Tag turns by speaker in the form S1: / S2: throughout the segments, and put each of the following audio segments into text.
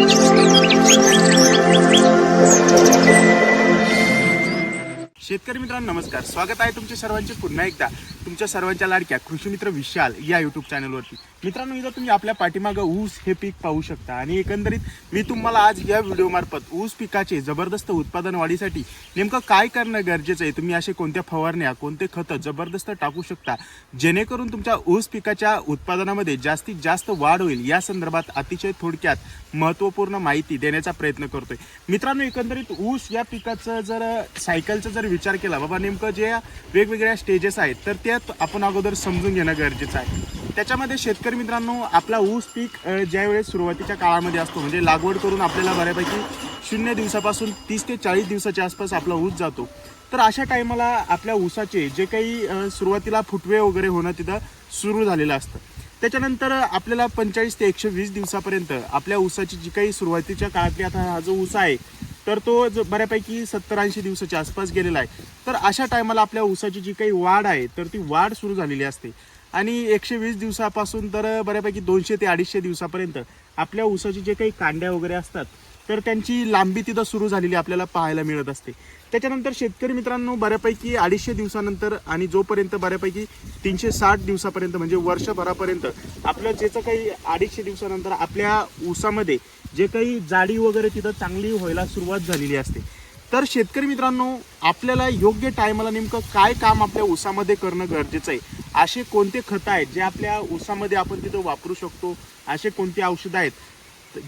S1: Música शेतकरी मित्रांनो नमस्कार. स्वागत आहे तुमचे सर्वांचे पुन्हा एकदा. तुमच्या सर्वांच्या लाडक्या कृषी मित्र विशाल या युट्यूब चॅनलवरती मित्रांनो इथं तुम्ही आपल्या पाठीमागं ऊस हे पीक पाहू शकता. आणि एकंदरीत मी तुम्हाला आज या व्हिडिओमार्फत ऊस पिकाचे जबरदस्त उत्पादन वाढीसाठी नेमकं काय करणं गरजेचं आहे तुम्ही असे कोणत्या फवारण्या कोणते खतं जबरदस्त टाकू शकता जेणेकरून तुमच्या ऊस पिकाच्या उत्पादनामध्ये जास्तीत जास्त वाढ होईल या संदर्भात अतिशय थोडक्यात महत्त्वपूर्ण माहिती देण्याचा प्रयत्न करतोय. मित्रांनो एकंदरीत ऊस या पिकाचं जर सायकलचं जर विचार केला बाबा नेमकं जे वेगवेगळ्या स्टेजेस आहेत तर त्यात आपण अगोदर समजून घेणं गरजेचं आहे. त्याच्यामध्ये शेतकरी मित्रांनो आपला ऊस पीक ज्यावेळेस सुरुवातीच्या काळामध्ये असतो म्हणजे लागवड करून आपल्याला बऱ्यापैकी शून्य दिवसापासून तीस ते चाळीस दिवसाच्या आसपास आपला ऊस जातो. तर अशा टायमाला आपल्या ऊसाचे जे काही सुरुवातीला फुटवे वगैरे होणं तिथं सुरू झालेलं असतं. त्याच्यानंतर आपल्याला पंचेचाळीस ते एकशे वीस दिवसापर्यंत आपल्या ऊसाची जी काही सुरुवातीच्या काळातली आता हा जो ऊस आहे तर तो ज- बऱ्यापैकी सत्तर ऐंशी दिवसाच्या आसपास गेलेला आहे. तर अशा टायमाला आपल्या ऊसाची जी काही वाढ आहे तर ती वाढ सुरू झालेली असते. आणि एकशे वीस दिवसापासून तर बऱ्यापैकी दोनशे ते अडीचशे दिवसापर्यंत आपल्या ऊसाची जे काही कांड्या वगैरे असतात तर त्यांची लांबी तिथं सुरू झालेली आपल्याला पाहायला मिळत असते. त्याच्यानंतर शेतकरी मित्रांनो बऱ्यापैकी अडीचशे दिवसानंतर आणि जोपर्यंत बऱ्यापैकी तीनशे साठ दिवसापर्यंत म्हणजे वर्षभरापर्यंत आपलं ज्याचं काही अडीचशे दिवसानंतर आपल्या ऊसामध्ये जे काही जाडी वगैरे तिथं चांगली व्हायला सुरुवात झालेली असते. तर शेतकरी मित्रांनो आपल्याला योग्य टायमाला नेमकं काय काम आपल्या ऊसामध्ये करणं गरजेचं आहे? असे कोणते खतं आहेत जे आपल्या ऊसामध्ये आपण तिथं वापरू शकतो? असे कोणते औषधं आहेत?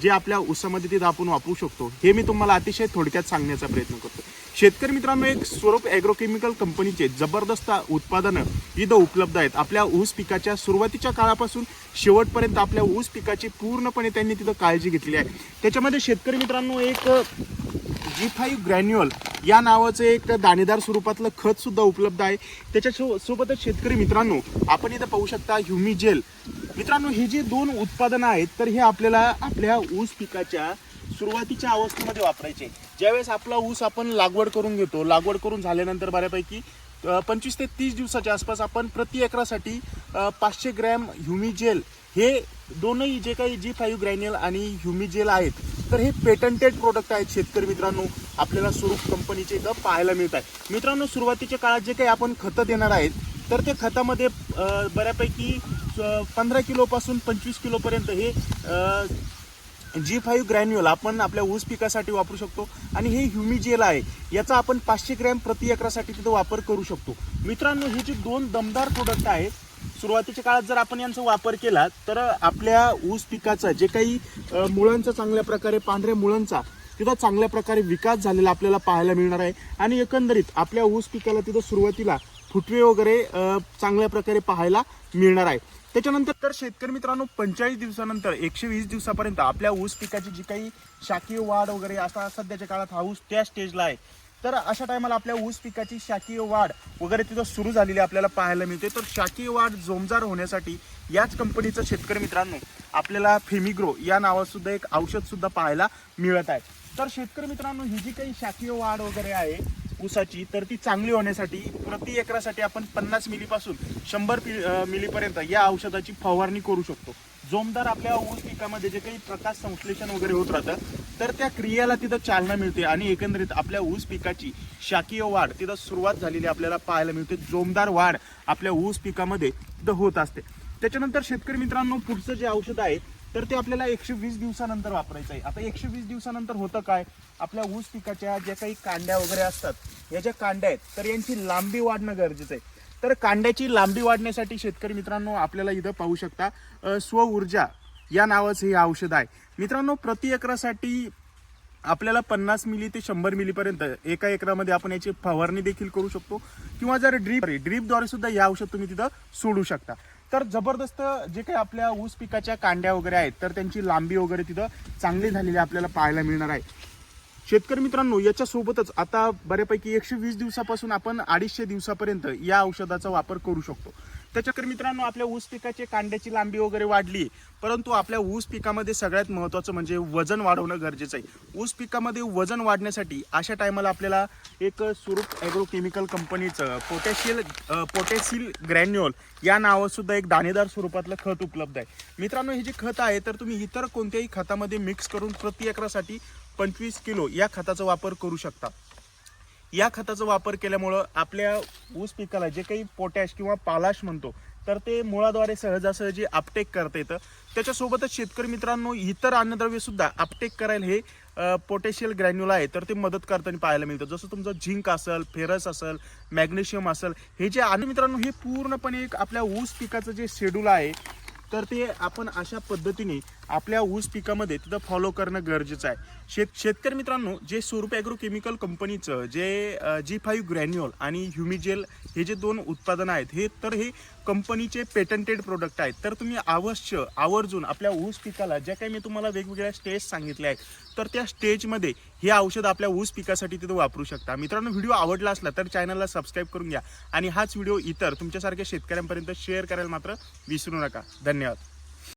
S1: जे आपल्या ऊसामध्ये तिथं आपण वापरू शकतो हे मी तुम्हाला अतिशय थोडक्यात सांगण्याचा प्रयत्न करतो. शेतकरी मित्रांनो एक स्वरूप ॲग्रोकेमिकल कंपनीचे जबरदस्त उत्पादनं इथं उपलब्ध आहेत. आपल्या ऊस पिकाच्या सुरुवातीच्या काळापासून शेवटपर्यंत आपल्या ऊस पिकाची पूर्णपणे त्यांनी तिथं काळजी घेतलेली आहे. त्याच्यामध्ये शेतकरी मित्रांनो एक जी फाईव्ह ग्रॅन्युअल या नावाचं एक दाणेदार स्वरूपातलं खतसुद्धा उपलब्ध आहे. त्याच्या सोबतच शेतकरी मित्रांनो आपण इथं पाहू शकता ह्युमी जेल मित्रांनो ही जी दोन उत्पादनं आहेत तर हे आपल्याला आपल्या ऊस पिकाच्या सुरुवातीच्या अवस्थेमध्ये वापरायचे ज्यावेळेस आपला ऊस आपण लागवड करून घेतो लागवड करून झाल्यानंतर बऱ्यापैकी पंचवीस ते तीस दिवसाच्या आसपास आपण प्रति एकरासाठी पाचशे ग्रॅम ह्युमिजेल हे दोनही जे काही जी फाईव्ह ग्रॅन्युअल आणि ह्युमिजेल आहेत तर हे पेटंटेड प्रोडक्ट आहेत शेतकरी मित्रांनो. आपल्याला स्वरूप कंपनीचे इथं पाहायला मिळत आहे. मित्रांनो सुरुवातीच्या काळात जे काही आपण खतं देणार आहेत तर ते खतामध्ये बऱ्यापैकी पंधरा किलोपासून पंचवीस किलोपर्यंत हे जी फाईव्ह ग्रॅन्युअल आपण आपल्या ऊस पिकासाठी वापरू शकतो आणि हे ह्युमिजेल आहे याचा आपण पाचशे ग्रॅम प्रति एकरासाठी तिथं वापर करू शकतो. मित्रांनो हे जे दोन दमदार प्रोडक्ट आहेत सुरुवातीच्या काळात जर आपण यांचा वापर केला तर आपल्या ऊस पिकाचा जे काही मुळांचा चांगल्या प्रकारे पांढऱ्या मुळांचा तिथं चांगल्या प्रकारे विकास झालेला आपल्याला पाहायला मिळणार आहे. आणि एकंदरीत आपल्या ऊस पिकाला तिथं सुरुवातीला फुटवे वगैरे चांगल्या प्रकारे पाहायला मिळणार आहे. त्याच्यानंतर तर शेतकरी मित्रांनो पंचेचाळीस दिवसानंतर एकशे वीस दिवसापर्यंत आपल्या ऊस पिकाची जी काही शाकीय वाढ वगैरे आता सध्याच्या काळात हा ऊस त्या स्टेजला आहे. तर अशा टायमाला आपल्या ऊस पिकाची शाकीय वाढ वगैरे तिथं सुरू झालेली आपल्याला पाहायला मिळते. तर शाकीय वाढ जोमदार होण्यासाठी याच कंपनीचं शेतकरी मित्रांनो आपल्याला फेमिग्रो या नावासुद्धा एक औषधसुद्धा पाहायला मिळत आहे. तर शेतकरी मित्रांनो ही जी काही शाकीय वाढ वगैरे आहे ऊसाची तर ती चांगली होण्यासाठी प्रति एकरासाठी आपण पन्नास मिलीपासून शंभर पि- मिलीपर्यंत या औषधाची फवारणी करू शकतो. जोमदार आपल्या ऊस पिकामध्ये जे काही प्रकाश संश्लेषण वगैरे होत राहतं तर त्या क्रियेला तिथं चालना मिळते आणि एकंदरीत आपल्या ऊस पिकाची शाकीय वाढ तिथं सुरुवात झालेली आपल्याला पाहायला मिळते. जोमदार वाढ आपल्या ऊस पिकामध्ये तिथं होत असते. त्याच्यानंतर शेतकरी मित्रांनो पुढचं जे औषध आहे तर ते आपल्याला एकशे वीस दिवसानंतर वापरायचं आहे आता एकशे वीस दिवसानंतर होतं काय? आपल्या ऊस पिकाच्या ज्या काही कांड्या वगैरे असतात या ज्या कांड्या आहेत तर यांची लांबी वाढणं गरजेचं आहे. तर कांड्याची लांबी वाढण्यासाठी शेतकरी मित्रांनो आपल्याला इथं पाहू शकता स्वऊर्जा या नावाचं हे औषध आहे. मित्रांनो प्रति एकरासाठी आपल्याला पन्नास मिली ते शंभर मिलीपर्यंत एका एकरामध्ये आपण याची फवारणी देखील करू शकतो. किंवा जर ड्रीप ड्रीपद्वारे सुद्धा हे औषध तुम्ही तिथं सोडू शकता. तर जबरदस्त जे काही आपल्या ऊस पिकाच्या कांड्या वगैरे आहेत तर त्यांची लांबी वगैरे तिथं चांगली झालेली आपल्याला पाहायला मिळणार आहे. शेतकरी मित्रांनो याच्यासोबतच आता बऱ्यापैकी एकशे वीस दिवसापासून आपण अडीचशे दिवसापर्यंत या औषधाचा वापर करू शकतो. त्याच्याकडे मित्रांनो आपल्या ऊस पिकाची कांड्याची लांबी वगैरे वाढली परंतु आपल्या ऊस पिकामध्ये सगळ्यात महत्त्वाचं म्हणजे वजन वाढवणं गरजेचं आहे. ऊस पिकामध्ये वजन वाढण्यासाठी अशा टायमाला आपल्याला एक स्वरूप ॲग्रोकेमिकल कंपनीचं पोटॅशियल पोटॅशियल ग्रॅन्युअल या नावासुद्धा एक दाणेदार स्वरूपातलं खत उपलब्ध आहे. मित्रांनो हे जे खत आहे तर तुम्ही इतर कोणत्याही खतामध्ये मिक्स करून प्रति एकरासाठी पंचवीस किलो या खताचा वापर करू शकता. या खताचा वापर केल्यामुळं आपल्या ऊस पिकाला जे काही पोटॅश किंवा पालाश म्हणतो तर ते मुळाद्वारे सहजासहजी अपटेक करता येतं. त्याच्यासोबतच शेतकरी मित्रांनो इतर अन्नद्रव्य सुद्धा अपटेक करायला हे पोटॅशियल ग्रॅन्युल आहे. तर ते मदत करताना पाहायला मिळतं. जसं तुमचं झिंक असेल फेरस असेल मॅग्नेशियम असेल हे जे अन्न मित्रांनो हे पूर्णपणे एक आपल्या ऊस पिकाचं जे शेड्यूल आहे तर ते आपण अशा पद्धतीने आपल्या ऊस पिकामध्ये तिथं फॉलो करणं गरजेचं आहे. शेत शेतकरी मित्रांनो जे स्वरूप ॲग्रो केमिकल कंपनीचं जे जी फाईव्ह ग्रॅन्युअल आणि ह्युमिजेल हे जे दोन उत्पादनं आहेत हे तर हे कंपनीचे पेटंटेड प्रोडक्ट आहेत. तर तुम्ही अवश्य आवर्जून आपल्या ऊस पिकाला ज्या काही मी तुम्हाला वेगवेगळ्या स्टेज सांगितल्या आहेत तर त्या स्टेजमध्ये हे औषध आपल्या ऊस पिकासाठी तिथं वापरू शकता. मित्रांनो व्हिडिओ आवडला असला तर चॅनलला सबस्क्राईब करून घ्या. आणि हाच व्हिडिओ इतर तुमच्यासारख्या शेतकऱ्यांपर्यंत शेअर करायला मात्र विसरू नका. धन्यवाद.